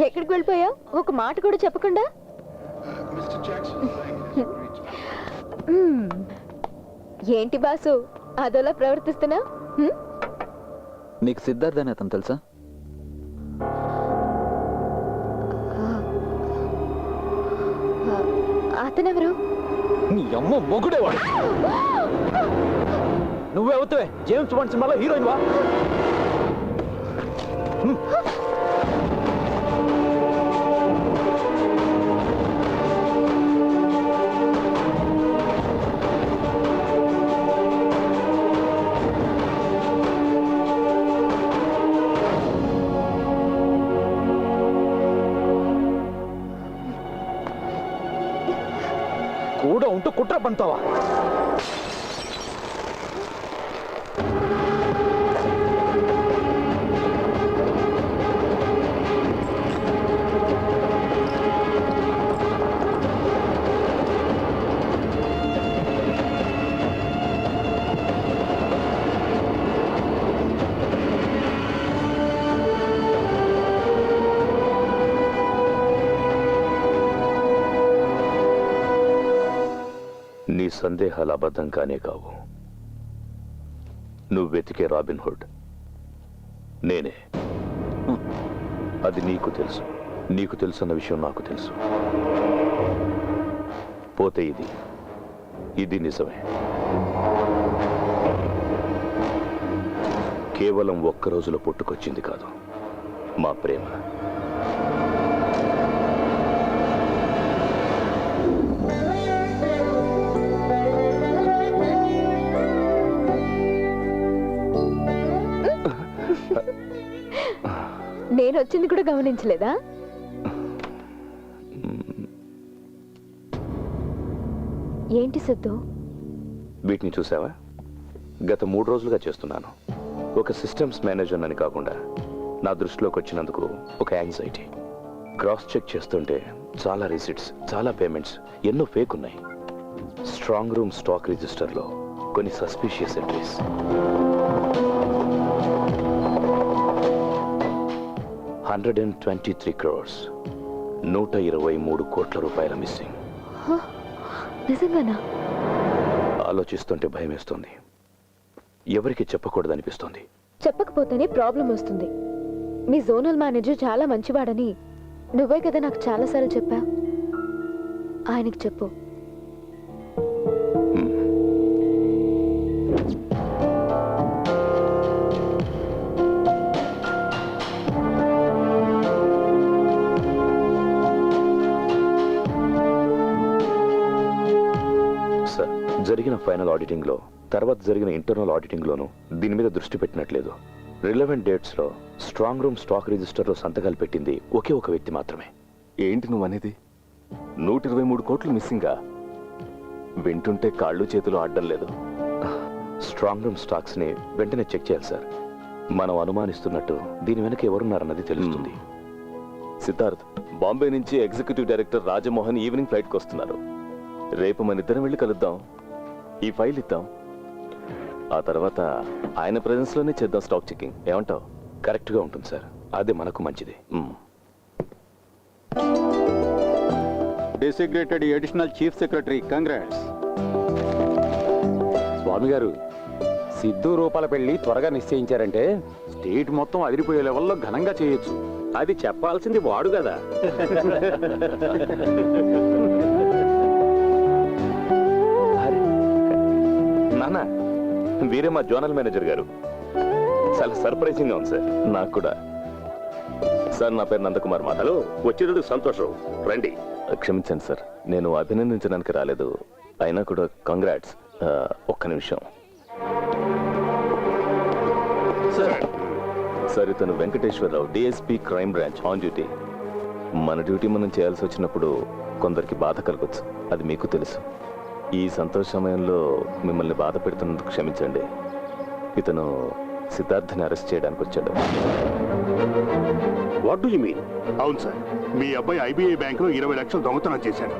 ఎక్కడికి వెళ్ళిపోయావు? ఒక మాట కూడా చెప్పకుండా. ఏంటి బాసు? అదోలా ప్రవర్తిస్తున్నా నీకు సిద్ధార్థ్ అని అతను తెలుసా? అతనెవరు? నీ అమ్మ మొగుడేవాడు. నువ్వే అవుతావే. జేమ్స్ బాండ్ సినిమాలో హీరోయిన్ వా. కూడా ఉంటూ సందేహాలు అబద్ధం కానే కావు. నువ్వు వెతికే రాబిన్ హుడ్. నేనే. అది నీకు తెలుసు. నీకు తెలుసన్న విషయం నాకు తెలుసు. పోతే ఇది. ఇది నిజమే. కేవలం ఒక్క రోజులో పుట్టుకొచ్చింది కాదు. మా ప్రేమ. వచ్చింది కూడా గమనించలేదా? ఏంటి సిద్ధు వీటిని చూసావా? గత మూడు రోజులుగా చేస్తున్నాను. ఒక సిస్టమ్స్ మేనేజర్ అని కాకుండా నా దృష్టిలోకి వచ్చినందుకు ఒక యాంగ్జైటీ క్రాస్ చెక్ చేస్తుంటే చాలా రిసిట్స్ చాలా పేమెంట్స్ ఎన్నో ఫేక్ ఉన్నాయి. స్ట్రాంగ్ రూమ్ స్టాక్ రిజిస్టర్లో కొన్ని suspicious entries hundred and twenty three crores నూట ఇరవై మూడు కోట్ల రూపాయల మిస్సింగ్ నిజంగానా? ఆలోచిస్తుంటే భయమేస్తుంది. ఎవరికి చెప్పకూడదనిపిస్తుంది. చెప్పకపోతేనే ప్రాబ్లం వస్తుంది. మీ జోనల్ మేనేజర్ చాలా మంచివాడని నువ్వే కదా నాకు చాలాసార్లు చెప్పా? ఆయనకి చెప్పు. ఫైనల్ ఆడిటింగ్లో తర్వాత జరిగిన ఇంటర్నల్ ఆడిటింగ్ లోను దీని మీద దృష్టి పెట్టినట్లేదు. రిలవెంట్ డేట్స్లో స్ట్రాంగ్ రూమ్ స్టాక్ రిజిస్టర్లో సంతకాలు పెట్టింది ఒకే ఒక వ్యక్తి మాత్రమే. ఏంటి నువ్వు అనేది నూట ఇరవై మూడు కోట్లు మిస్సింగా? వింటుంటే కాళ్ళు చేతులు ఆడడం లేదు. స్ట్రాంగ్ రూమ్ స్టాక్స్ని వెంటనే చెక్ చేయాలి సార్. మనం అనుమానిస్తున్నట్టు దీని వెనక ఎవరున్నారన్నది తెలుస్తుంది. సిద్ధార్థ్ బాంబే నుంచి ఎగ్జిక్యూటివ్ డైరెక్టర్ రాజమోహన్ ఈవినింగ్ ఫ్లైట్కి వస్తున్నారు రేపు మన ఇద్దరం వెళ్ళి కలుద్దాం. ఈ ఫైల్ ఇద్దాం. ఆ తర్వాత ఆయన presence లోనే చేద్దాం స్టాక్ చెకింగ్ ఏమంటావు? కరెక్ట్గా ఉంటుంది సార్. అదే మనకు మంచిది. Designated additional chief secretary congrats Swamy గారు సిద్ధు రూపాల పెళ్ళి త్వరగా నిశ్చయించారంటే స్టేట్ మొత్తం అదిరిపోయే లెవెల్లో ఘనంగా చేయొచ్చు. అది చెప్పాల్సింది వాడు కదా. నాన్న వీరే మా జోనల్ మేనేజర్ గారు? చాలా సర్ప్రైజింగ్గా ఉంది సార్. నాకు కూడా. సార్ నా పేరు నందకుమార్ మా హలో వచ్చినందుకు సంతోషం. రండి. క్షమించండి సార్ నేను అభినందించడానికి రాలేదు. అయినా కూడా కంగ్రాట్స్ ఒక్క నిమిషం. సార్ ఇతను Venkateswararao DSP crime branch on duty. మన డ్యూటీ మనం చేయాల్సి వచ్చినప్పుడు కొందరికి బాధ కలగచ్చు. అది మీకు తెలుసు. ఈ సంతోష సమయంలో మిమ్మల్ని బాధ పెడుతున్నందుకు క్షమించండి. ఇతను సిద్ధార్థని అరెస్ట్ చేయడానికి వచ్చాడు. వాట్ డు యు మీన్ అవును సార్ మీ అబ్బాయి ఐబీఐ బ్యాంకులో ఇరవై లక్షలు దొంగతనం చేశాడు.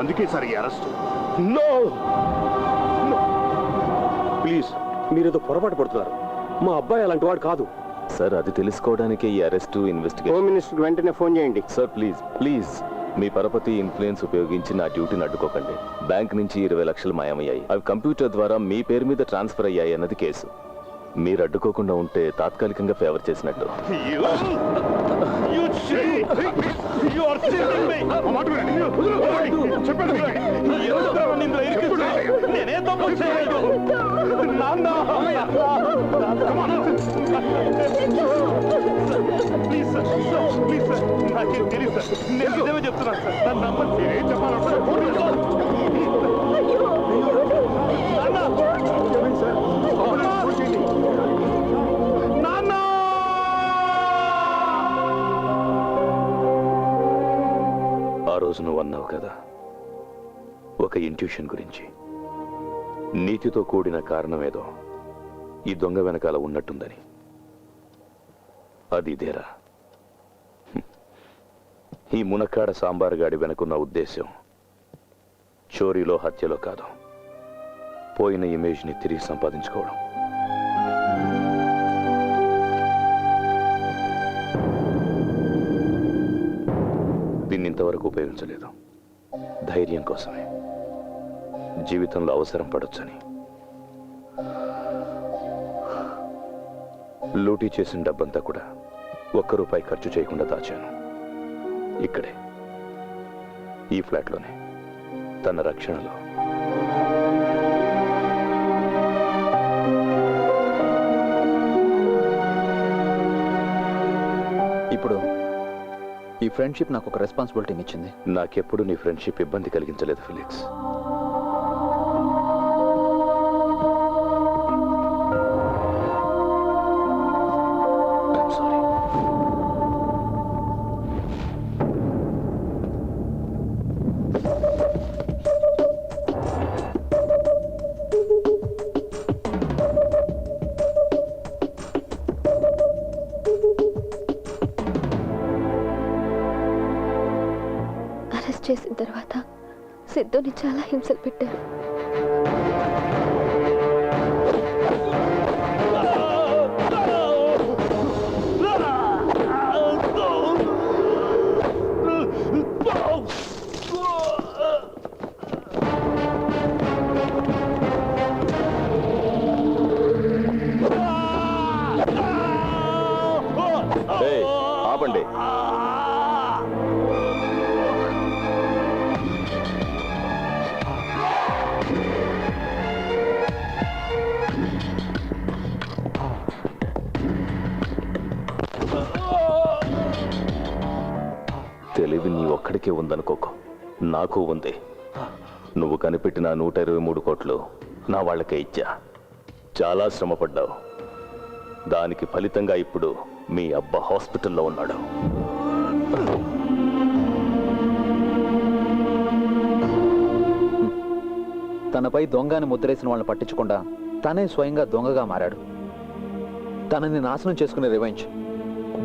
అందుకే సార్ ఈ అరెస్ట్. నో ప్లీజ్ మీరేదో పొరపాటు పడుతున్నారు. మా అబ్బాయి అలాంటి వాడు కాదు. సార్ అది తెలుసుకోవడానికే ఈ అరెస్టు ఇన్వెస్టిగేషన్ హోమ్ మినిస్టర్ వెంటనే ఫోన్ చేయండి. సార్ ప్లీజ్ ప్లీజ్ మీ పరపతి ఇన్ఫ్లుయెన్స్ ఉపయోగించి నా డ్యూటీని అడ్డుకోకండి బ్యాంక్ నుంచి ఇరవై లక్షలు మాయమయ్యాయి. అవి కంప్యూటర్ ద్వారా మీ పేరు మీద ట్రాన్స్ఫర్ అయ్యాయి అన్నది కేసు. మీరు అడ్డుకోకుండా ఉంటే తాత్కాలికంగా ఫేవర్ చేసినట్టు. నేనే తప్పు చేయలేదు. నాన్న. ప్లీజ్ సార్ ప్లీజ్ సార్ నాకేం తెలియదు సార్ నేను నిజమే చెప్తున్నాను సార్ నన్ను నమ్మండి ఏం చెప్పాలో నాన్న. ఆ రోజు నువ్వు అన్నావు కదా ఒక ఇంట్యూషన్ గురించి. నీతితో కూడిన కారణమేదో ఈ దొంగ వెనకాల ఉన్నట్టుందని. అది ఇదేరా. ఈ మునక్కాడ సాంబార్ గాడి వెనుకున్న ఉద్దేశం చోరీలో హత్యలో కాదు. పోయిన ఇమేజ్ని తిరిగి సంపాదించుకోవడం. దీన్ని ఇంతవరకు ఉపయోగించలేదు. ధైర్యం కోసమే. జీవితంలో అవసరం పడొచ్చని. లూటీ చేసిన డబ్బంతా కూడా ఒక్క రూపాయి ఖర్చు చేయకుండా దాచాను. ఇక్కడే. ఈ ఫ్లాట్లోనే. తన రక్షణలో. ఇప్పుడు ఈ ఫ్రెండ్షిప్ నాకు ఒక రెస్పాన్సిబిలిటీని ఇచ్చింది. నాకెప్పుడు నీ ఫ్రెండ్షిప్ ఇబ్బంది కలిగించలేదు ఫిలిక్స్. సిద్ధుని చాలా హింసలు పెట్టారు. తెలివి నీ ఒక్కడికే ఉందనుకోకు. నాకు ఉంది. నువ్వు కనిపెట్టిన నూట ఇరవై మూడు కోట్లు నా వాళ్ళకే ఇచ్చా. చాలా శ్రమపడ్డావు. దానికి ఫలితంగా ఇప్పుడు మీ అబ్బ హాస్పిటల్లో ఉన్నాడు. తనపై దొంగని ముద్రేసిన వాళ్ళని పట్టించకుండా తనే స్వయంగా దొంగగా మారాడు. తనని నాశనం చేసుకునే రివెంజ్.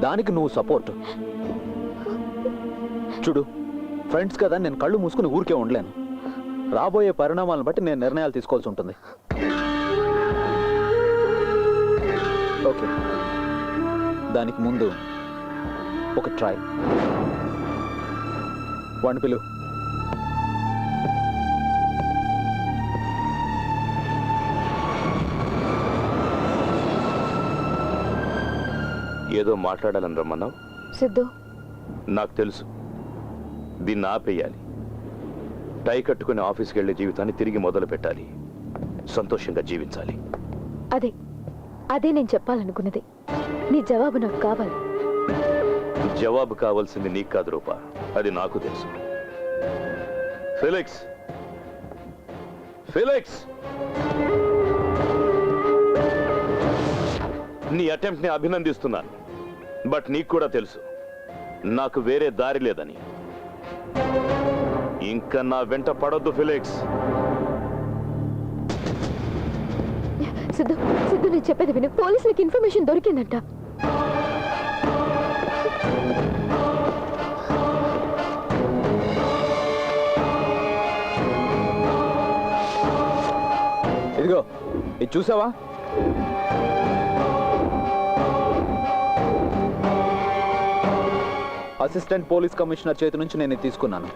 దానికి నువ్వు సపోర్ట్. చూడు ఫ్రెండ్స్ కదా నేను కళ్ళు మూసుకుని ఊరికే ఉండలేను. రాబోయే పరిణామాలను బట్టి నేను నిర్ణయాలు తీసుకోవాల్సి ఉంటుంది. ఓకే. దానికి ముందు ఒక ట్రై వాడిని పిలువు ఏదో మాట్లాడాలని రమ్మన్నావు? సిద్ధు. నాకు తెలుసు. దీన్ని ఆపేయాలి. టై కట్టుకుని ఆఫీస్కి వెళ్ళే జీవితాన్ని తిరిగి మొదలు పెట్టాలి సంతోషంగా జీవించాలి. అదే అదే నేను చెప్పాలనుకున్నది. నీ జవాబు నాకు కావాలి. జవాబు కావాల్సింది నీకు కాదు రూపా. అది నాకు తెలుసు. ఫిలిక్స్! ఫిలిక్స్! నీ అటెంప్ట్ని అభినందిస్తున్నాను. బట్ నీకు కూడా తెలుసు. నాకు వేరే దారి లేదని. ఇంకా నా వెంట పడొద్దు ఫిలిక్స్. సిద్ధు సిద్ధు నేను చెప్పేది విను. పోలీసులకు ఇన్ఫర్మేషన్ దొరికిందంట. ఇదిగో ఇది చూసావా? అసిస్టెంట్ పోలీస్ కమిషనర్ చేతి నుంచి నేను తీసుకున్నాను.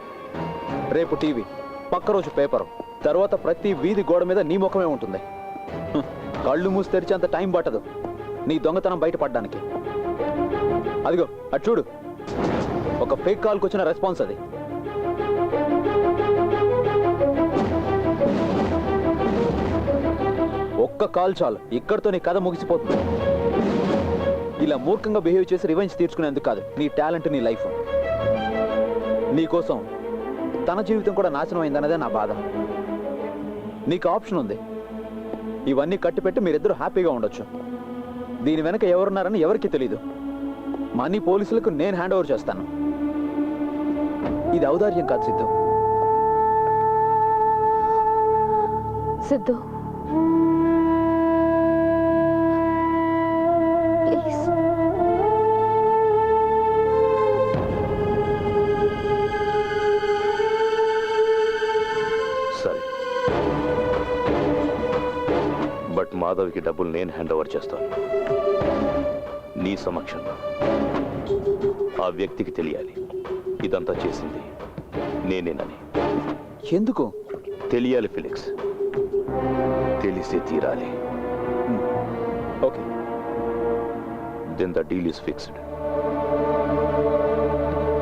రేపు టీవీ పక్క రోజు పేపరు తర్వాత ప్రతి వీధి గోడ మీద నీ ముఖమే ఉంటుంది. కళ్ళు మూసి తెరిచేంత టైం పట్టదు నీ దొంగతనం బయటపడడానికి. అదిగో అటు చూడు. ఒక ఫేక్ కాల్కి వచ్చిన రెస్పాన్స్ అది. ఒక్క కాల్ చాలు ఇక్కడితో నీ కథ ముగిసిపోతుంది. ఇలా మూర్ఖంగా బిహేవ్ చేసి రివెంజ్ తీర్చుకునేందుకు కాదు నీ టాలెంట్ నీ లైఫ్ నీకోసం తన జీవితం కూడా నాశనం అయిందన్నదే నా బాధ. నీకు ఆప్షన్ ఉంది. ఇవన్నీ కట్టిపెట్టి మీరిద్దరూ హ్యాపీగా ఉండొచ్చు. దీని వెనక ఎవరున్నారని ఎవరికీ తెలీదు. మనీ పోలీసులకు నేను హ్యాండ్ ఓవర్ చేస్తాను. ఇది ఔదార్యం కాదు సిద్ధు. సిద్ధు. మాధవ్కి డబ్బులు నేను హ్యాండ్ ఓవర్ చేస్తాను. నీ సమక్షంలో ఆ వ్యక్తికి తెలియాలి. ఇదంతా చేసింది నేనేనని. ఎందుకు? తెలియాలి ఫిలిక్స్. తెలిసే తీరాలి. Okay. Then the deal is fixed